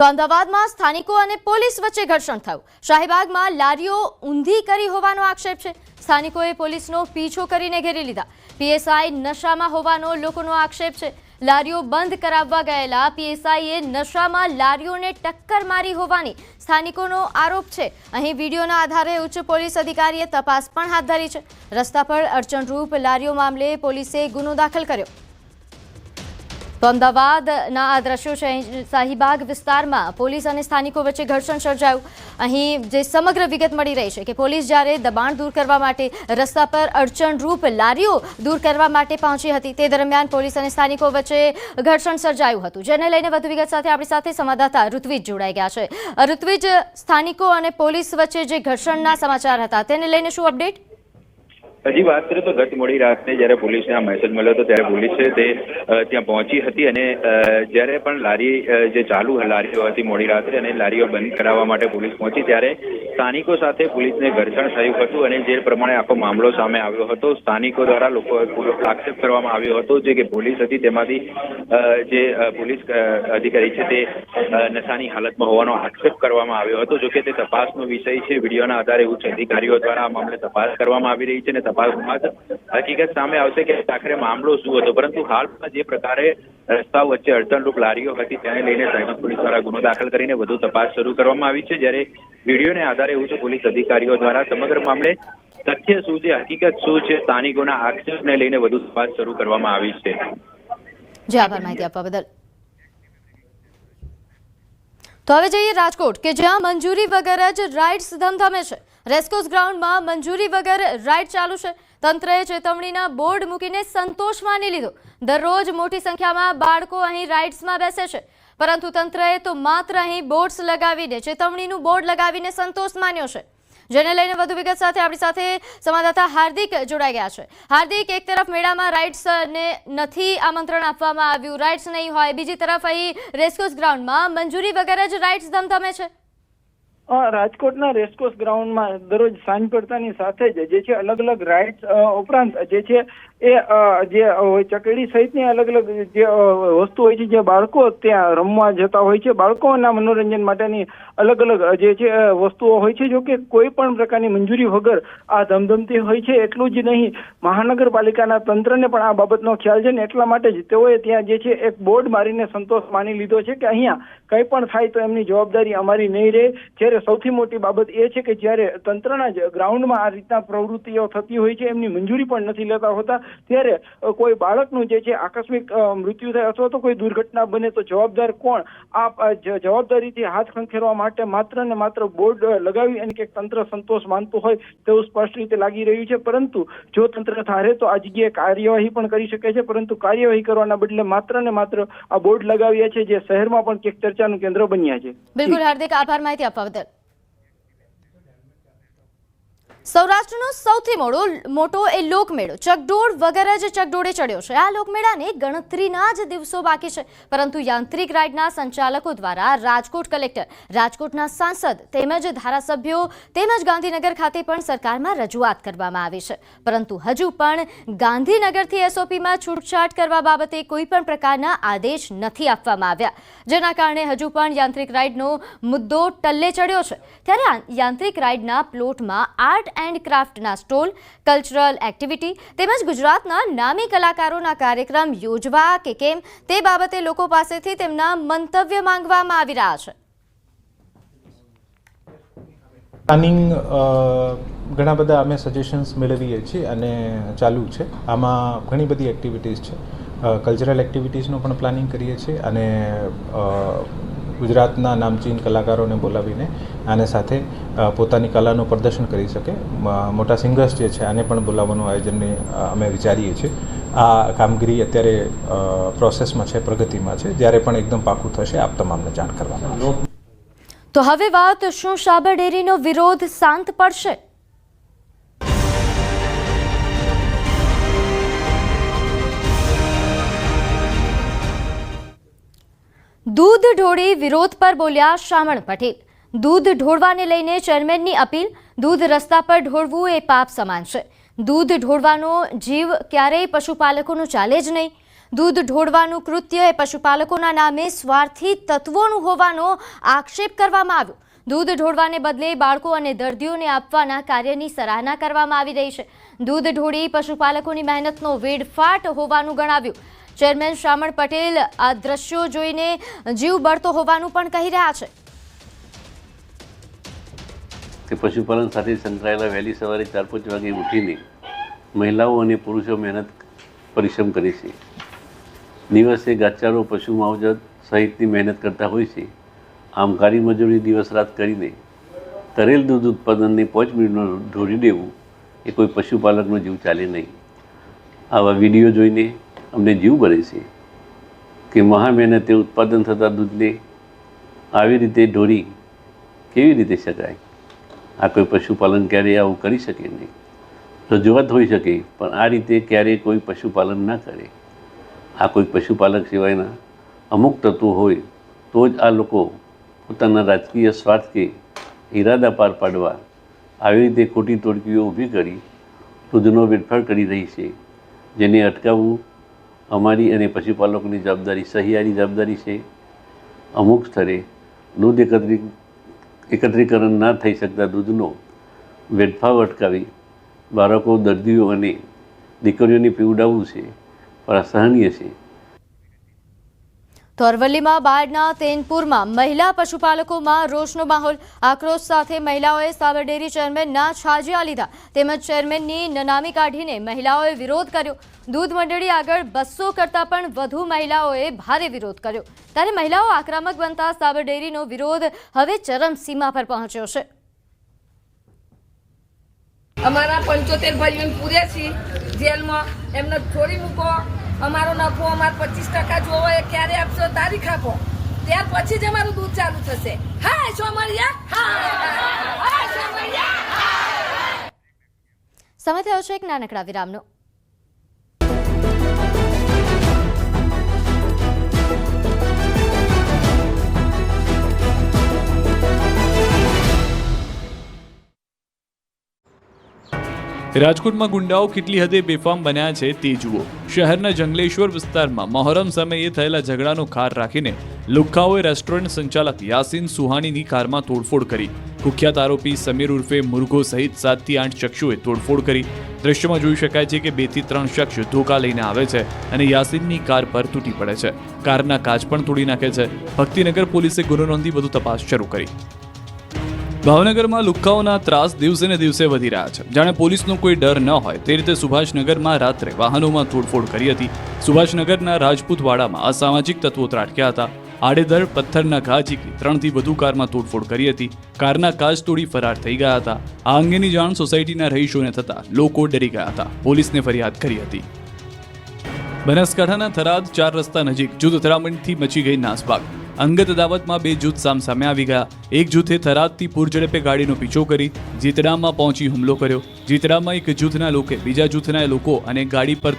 તો અમદાવાદમાં સ્થાનિકો અને પોલીસ વચ્ચે ઘર્ષણ થયું. શાહીબાગમાં લારીઓ ઊંધી કરી હોવાનો આક્ષેપ છે. સ્થાનિકોએ પોલીસનો પીછો કરીને ઘેરી લીધા. પીએસઆઈ નશામાં હોવાનો લોકોનો આક્ષેપ છે. લારીઓ બંધ કરાવવા ગયેલા પીએસઆઈએ નશામાં લારીઓને ટક્કર મારી હોવાની સ્થાનિકોનો આરોપ છે. અહીં વિડીયોના આધારે ઉચ્ચ પોલીસ અધિકારીએ તપાસ પણ હાથ ધરી છે. રસ્તા પર અડચણરૂપ લારીઓ મામલે પોલીસે ગુનો દાખલ કર્યો. તો અમદાવાદના આ દ્રશ્યો છે શાહીબાગ વિસ્તારમાં પોલીસ અને સ્થાનિકો વચ્ચે ઘર્ષણ સર્જાયું. અહીં જે સમગ્ર વિગત મળી રહી છે કે પોલીસ જ્યારે દબાણ દૂર કરવા માટે રસ્તા પર અડચણરૂપ લારીઓ દૂર કરવા માટે પહોંચી હતી, તે દરમિયાન પોલીસ અને સ્થાનિકો વચ્ચે ઘર્ષણ સર્જાયું હતું, જેને લઈને વધુ વિગત સાથે આપણી સાથે સંવાદદાતા ઋત્વિજ જોડાઈ ગયા છે. ઋત્વિજ, સ્થાનિકો અને પોલીસ વચ્ચે જે ઘર્ષણના સમાચાર હતા, તેને લઈને શું અપડેટ? હજી વાત કરીએ તો ગત મોડી રાત્રે જ્યારે પોલીસને આ મેસેજ મળ્યો હતો, ત્યારે પોલીસ તે ત્યાં પહોંચી હતી અને જ્યારે પણ લારી જે ચાલુ લારીઓ હતી મોડી રાત્રે અને લારીઓ બંધ કરાવવા માટે પોલીસ પહોંચી, ત્યારે સ્થાનિકો સાથે પોલીસને ઘર્ષણ થયું હતું અને જે પ્રમાણે આખો મામલો સામે આવ્યો હતો, સ્થાનિકો દ્વારા લોકો આક્ષેપ કરવામાં આવ્યો હતો જે કે પોલીસ હતી તેમાંથી જે પોલીસ અધિકારી છે તે નશાની હાલતમાં હોવાનો આક્ષેપ કરવામાં આવ્યો હતો. જોકે તે તપાસનો વિષય છે, વિડીયોના આધારે ઉચ્ચ અધિકારીઓ દ્વારા આ મામલે તપાસ કરવામાં આવી રહી છે અને તપાસમાં હકીકત સામે આવશે કે આખરે મામલો શું હતો. પરંતુ હાલમાં જે પ્રકારે રસ્તાઓ વચ્ચે અડચણરૂપ લારીઓ હતી, તેને લઈને સાયબર પોલીસ દ્વારા ગુનો દાખલ કરીને વધુ તપાસ શરૂ કરવામાં આવી છે. જ્યારે વિડીયોને આધારે ઉચ્ચ પોલીસ અધિકારીઓ દ્વારા સમગ્ર મામલે તથ્ય શું છે, હકીકત શું છે, સ્થાનિકોના આક્ષેપને લઈને વધુ તપાસ શરૂ કરવામાં આવી છે. તો હવે જઈએ રાજકોટ, કે જ્યાં મંજૂરી વગર જ રાઇડ્સ ધમધમે છે. રેસ્કોસ ગ્રાઉન્ડમાં મંજૂરી વગર રાઇડ ચાલુ છે. તંત્રએ ચેતવણીના બોર્ડ મૂકીને સંતોષ માની લીધો. દરરોજ મોટી સંખ્યામાં બાળકો અહીં રાઇડ્સમાં બેસે છે. પરંતુ તંત્રએ તો માત્ર અહીં બોર્ડ્સ લગાવીને, ચેતવણીનું બોર્ડ લગાવીને સંતોષ માન્યો છે. જેને લઈને વધુ વિગત સાથે આપણી સાથે સંવાદદાતા હાર્દિક જોડાઈ ગયા છે. હાર્દિક, એક તરફ મેળામાં રાઇડ્સને નથી આમંત્રણ આપવામાં આવ્યું, રાઇડ્સ નહીં હોય. બીજી તરફ અહીં રેસ્કોસ ગ્રાઉન્ડમાં મંજૂરી વગર જ રાઇડ્સ ધમધમે છે. રાજકોટના રેસકોર્સ ગ્રાઉન્ડમાં દરરોજ સાંજ પડતાની સાથે જ, જે છે અલગ અલગ રાઇડ્સ ઉપરાંત જે છે એ જે ચકડી સહિતની અલગ અલગ જે વસ્તુ હોય છે, જે બાળકો ત્યાં રમવા જતા હોય છે, બાળકોના મનોરંજન માટેની અલગ અલગ જે છે વસ્તુઓ હોય છે, જો કે કોઈ પણ પ્રકારની મંજૂરી વગર આ ધમધમતી હોય છે, એટલું જ નહીં. મહાનગરપાલિકાના તંત્રને પણ આ બાબતનો ખ્યાલ છે ને એટલા માટે જ તેઓએ ત્યાં જે છે, એક બોર્ડ મારીને સંતોષ માની લીધો છે કે અહીંયા કંઈ પણ થાય તો એમની જવાબદારી અમારી નહીં રહે. જ્યારે સૌથી મોટી બાબત એ છે કે જ્યારે તંત્રના જ ગ્રાઉન્ડમાં આ રીતના પ્રવૃત્તિઓ થતી હોય છે, એમની મંજૂરી પણ નથી લેતા હોતા. ત્યારે કોઈ બાળકનું જે છે, આકસ્મિક મૃત્યુ થાય અથવા તો કોઈ દુર્ઘટના બને તો જવાબદાર કોણ? આ જવાબદારીથી હાથ ખંખેરવા માટે માત્ર ને માત્ર બોર્ડ લગાવી અને કે તંત્ર સંતોષ માનતું હોય તેવું સ્પષ્ટ રીતે લાગી રહ્યું છે. પરંતુ જો તંત્ર ધારે તો આ જગ્યાએ કાર્યવાહી પણ કરી શકે છે. પરંતુ કાર્યવાહી કરવાના બદલે માત્ર ને માત્ર આ બોર્ડ લગાવ્યા છે, જે શહેરમાં પણ ચર્ચાનું કેન્દ્ર બન્યા છે. બિલકુલ, હાર્દિક આભાર માહિતી આપવા બદલ. સૌરાષ્ટ્રનો સૌથી મોટો મોટો એ લોકમેળો. ચકડોળ વગર જ ચકડોળે ચડ્યો છે, આ લોકમેળાને ગણતરીના જ દિવસો બાકી છે. પરંતુ યાંત્રિક રાઇડના સંચાલકો દ્વારા રાજકોટ કલેક્ટર, રાજકોટના સાંસદ તેમજ ધારાસભ્યો તેમજ ગાંધીનગર ખાતે પણ સરકારમાં રજૂઆત કરવામાં આવી છે. પરંતુ હજુ પણ ગાંધીનગરથી એસઓપીમાં છૂટછાટ કરવા બાબતે કોઈ પણ પ્રકારના આદેશ નથી આપવામાં આવ્યા. જેના કારણે હજુ પણ યાંત્રિક રાઇડનો મુદ્દો ટલ્લે ચડ્યો છે. ત્યારે યાંત્રિક રાઇડના પ્લોટમાં આર્ટ એન્ડ ક્રાફ્ટના સ્ટોલ, કલ્ચરલ એક્ટિવિટી તેમજ ગુજરાતના નામી કલાકારોના કાર્યક્રમ યોજવા કે કેમ તે બાબતે લોકો પાસેથી તેમના મંતવ્ય માંગવામાં આવી રહ્યા છે. પ્લાનિંગ ઘણા બધા અમે સજેશન્સ મેળવીએ છીએ અને ચાલુ છે. આમાં ઘણી બધી એક્ટિવિટીઝ છે. કલ્ચરલ એક્ટિવિટીઝનું પણ પ્લાનિંગ કરીએ છીએ અને ગુજરાતના નામચીન કલાકારોને બોલાવીને આને સાથે પોતાની કલાનું પ્રદર્શન કરી શકે. મોટા સિંગર્સ જે છે, આને પણ બોલાવવાનું આયોજનને અમે વિચારીએ છીએ. આ કામગીરી અત્યારે પ્રોસેસમાં છે, પ્રગતિમાં છે. જ્યારે પણ એકદમ પાકું થશે, આપ તમામને જાણ કરવામાં તો હવે વાત શું સાબર ડેરીનો વિરોધ શાંત પડશે? દૂધ ઢોળી વિરોધ પર બોલ્યા શામળ પટેલ. દૂધ ઢોળવાને લઈને ચેરમેનની અપીલ, દૂધ રસ્તા પર ઢોળવું એ પાપ સમાન છે. દૂધ ઢોળવાનો જીવ ક્યારેય પશુપાલકોનું ચાલે જ નહીં. દૂધ ઢોળવાનું કૃત્ય એ પશુપાલકોના નામે સ્વાર્થી તત્વોનું હોવાનો આક્ષેપ કરવામાં આવ્યો. દૂધ ઢોળવાને બદલે બાળકો અને દર્દીઓને આપવાના કાર્યની સરાહના કરવામાં આવી રહી છે. દૂધ ઢોળી પશુપાલકોની મહેનતનો વેડફાટ હોવાનું ગણાવ્યું. ચેરમેન શ્રામણ પટેલ આ દ્રશ્યો જોઈને જીવ બળતો હોવાનું પણ કહી રહ્યા છે. તે પશુપાલન સાથે સંકળાયેલા વહેલી સવારે ચાર પાંચ વાગે ઉઠીને મહિલાઓ અને પુરુષો મહેનત પરિશ્રમ કરે છે. દિવસે ગાચારો પશુ માવજત સહિતની મહેનત કરતા હોય છે. આમ કાળી મજૂરી દિવસ રાત કરીને તરેલ દૂધ ઉત્પાદનને પાંચ મિનિટમાં ઢોળી દેવું એ કોઈ પશુપાલકનો જીવ ચાલે નહીં. આવા વીડિયો જોઈને અમને જીવ બને છે કે મહા મહેનતે ઉત્પાદન થતા દૂધને આવી રીતે ઢોળી કેવી રીતે શકાય? આ કોઈ પશુપાલન ક્યારેય આવું કરી શકે નહીં. રજૂઆત હોઈ શકે, પણ આ રીતે ક્યારેય કોઈ પશુપાલન ના કરે. આ કોઈ પશુપાલક સિવાયના અમુક તત્વો હોય, તો જ આ લોકો પોતાના રાજકીય સ્વાર્થ કે ઈરાદા પાર પાડવા આવી રીતે ખોટી તોડકીઓ ઊભી કરી દૂધનો વેડફાટ કરી રહી છે, જેને અટકાવવું અમારી અને પશુપાલકોની જવાબદારી સહિયારી જવાબદારી છે. અમુક સ્થળે દૂધ એકત્રિત એકત્રીકરણ ના થઈ શકતા દૂધનો વેડફાવ અટકાવી બાળકો દર્દીઓ અને દીકરીઓને પીવડાવવું છે. પણ અસહનીય છે. તો અરવલ્લીમાં બાળના તેનપુરમાં મહિલા પશુપાલકોમાં રોષનો માહોલ. આક્રોશ સાથે મહિલાઓએ સાબરડેરી ચેરમેનના છાજિયા લીધા. તેમજ ચેરમેનની નનામી કાઢીને મહિલાઓએ વિરોધ કર્યો. દૂધ મંડળી આગળ બસો કરતાં પણ વધુ મહિલાઓએ ભારે વિરોધ કર્યો. ત્યારે મહિલાઓ આક્રમક બનતા સાબર ડેરીનો વિરોધ હવે ચરમસીમા પર પહોંચ્યો છે. અમારા પંચોતેર ભાઈઓ પૂરે છીએ. જેલમાં એમને છોડી મૂકો. અમારો નફો અમારે પચીસ ટકા જોવો એ ક્યારે આપશો? તારીખ આપો. ત્યાર પછી જ અમારું દૂધ ચાલુ થશે. હા સોમરિયા હા હા સોમરિયા સમય થયો છે એક નાનકડા વિરામનો. રાજકોટમાં ગુંડાઓ કેટલી હદે બેફામ બન્યા છે તે જુઓ. શહેરના જંગલેશ્વર વિસ્તારમાં મહોરમ સમયે થયેલા ઝઘડાનો ખાર રાખીને લુખ્ખાઓએ રેસ્ટોરન્ટ સંચાલક યાસીન સુહાણીની કારમાં તોડફોડ કરી. કુખ્યાત આરોપી સમીર ઉર્ફે મુરગો સહિત સાતથી આઠ શખ્સોએ તોડફોડ કરી. દ્રશ્યમાં જોઈ શકાય છે કે બેથી ત્રણ શખ્સ ધોકા લઈને આવે છે અને યાસીનની કાર પર તૂટી પડે છે. કારના કાચ પણ તોડી નાખે છે. ભક્તિનગર પોલીસે ગુનો નોંધી વધુ તપાસ શરૂ કરી. ભાવનગરમાં લુક્કાઓના ત્રાસ દિવસે ને દિવસે વધી રહ્યા છે. જાણે પોલીસનો કોઈ ડર ન હોય તે રીતે સુભાષનગરમાં રાત્રે વાહનોમાં તોડફોડ કરી હતી. સુભાષનગરના રાજપૂતવાડામાં અસામાજિક તત્વો ત્રાટક્યા હતા. આડેધડ, પથ્થરના ઘા ઝીકી ત્રણથી વધુ કારમાં તોડફોડ કરી હતી. કારના કાચ તોડી ફરાર થઈ ગયા હતા. આ અંગેની જાણ સોસાયટીના રહીશોને થતાં લોકો ડરી ગયા હતા. પોલીસને ફરિયાદ કરી હતી. બનાસકાંઠાના થરાદ ચાર રસ્તા નજીક જૂથ અથડામણથી મચી ગઈ નાસભાગ અંગત દાવતમાં બે જૂથ સામસામે આવી ગયા. એક જૂથે થરાદથી પૂરઝડપે ગાડીનો પીછો કરી જીતડામાં પહોંચી હુમલો કર્યો. જીતડામાં એક જૂથના લોકો, બીજા જૂથના લોકો અને ગાડી પર